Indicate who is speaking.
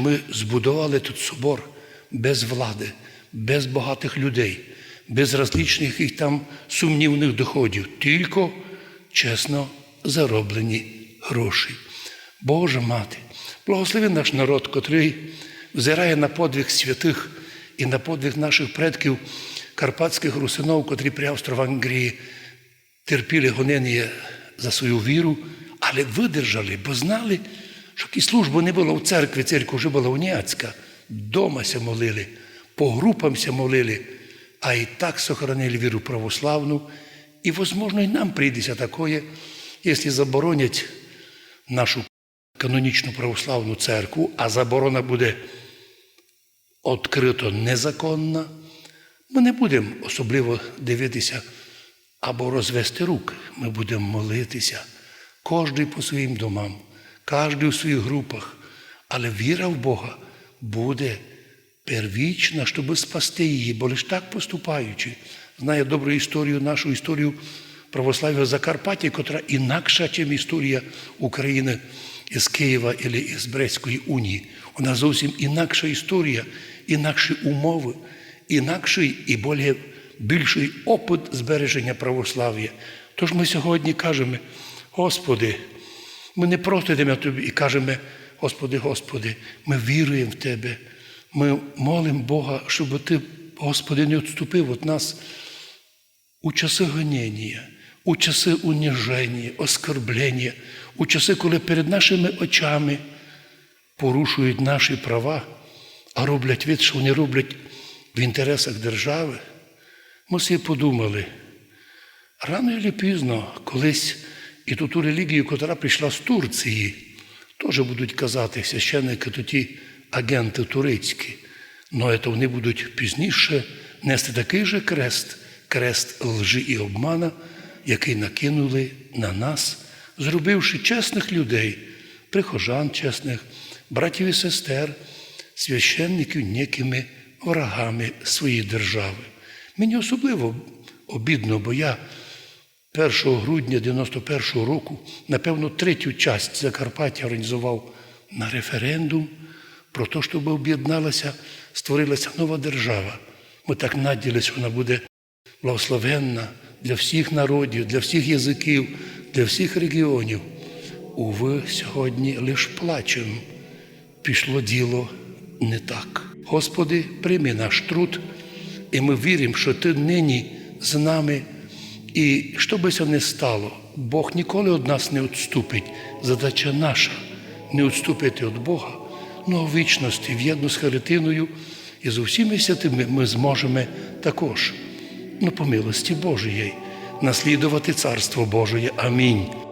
Speaker 1: Ми збудували тут собор без влади, без багатих людей, без различних їх там сумнівних доходів, тільки чесно зароблені гроші. Божа мати, благослови наш народ, котрий взирає на подвиг святих і на подвиг наших предків карпатських русинов, котрі при Австро-Венгрії терпіли гонення за свою віру, але видержали, бо знали, що і служба не було в церкві, церква вже була уніацька. Дома ся молили, по групам ся молили, а і так сохранили віру православну. І, возможно, і нам прийдеться такое, якщо заборонять нашу канонічну православну церкву, а заборона буде відкрито незаконна, ми не будемо особливо дивитися або розвести руки. Ми будемо молитися, кожен по своїм домам, кожен у своїх групах. Але віра в Бога буде первічна, щоб спасти її, бо лише так поступаючи. Знає добру історію, нашу історію православ'я Закарпаття, котра інакша, ніж історія України із Києва або із Брестської унії. Вона зовсім інакша історія, інакші умови, інакший і більше, більший опит збереження православ'я. Тож ми сьогодні кажемо, Господи, ми не просто йдемо тобі і кажемо, Господи, Господи, ми віруємо в Тебе. Ми молимо Бога, щоб Ти, Господи, не відступив від нас у часи гоніння, у часи уніження, оскорблення, у часи, коли перед нашими очами порушують наші права, а роблять від, що вони роблять в інтересах держави. Ми всі подумали, рано чи пізно колись і ту ту релігію, яка прийшла з Турції, теж будуть казати священники, то ті агенти турецькі. але це вони будуть пізніше нести такий же крест, крест лжи і обмана, який накинули на нас, зробивши чесних людей, прихожан чесних, братів і сестер, священників ніякими ворогами своєї держави. Мені особливо обідно, бо я 1 грудня 91-го року, напевно, третю часть Закарпаття організував на референдум про те, щоб об'єдналася, створилася нова держава. Ми так надіялися, що вона буде благословенна для всіх народів, для всіх язиків, для всіх регіонів. Уви, сьогодні лише плачемо. Пішло діло не так. Господи, прийми наш труд, і ми віримо, що Ти нині з нами. І що би це не стало, Бог ніколи від нас не відступить. Задача наша не відступити від Бога, але в вічності, в єдно з Харитиною і з усіми святими ми зможемо також, ну, по милості Божої, наслідувати Царство Божої. Амінь.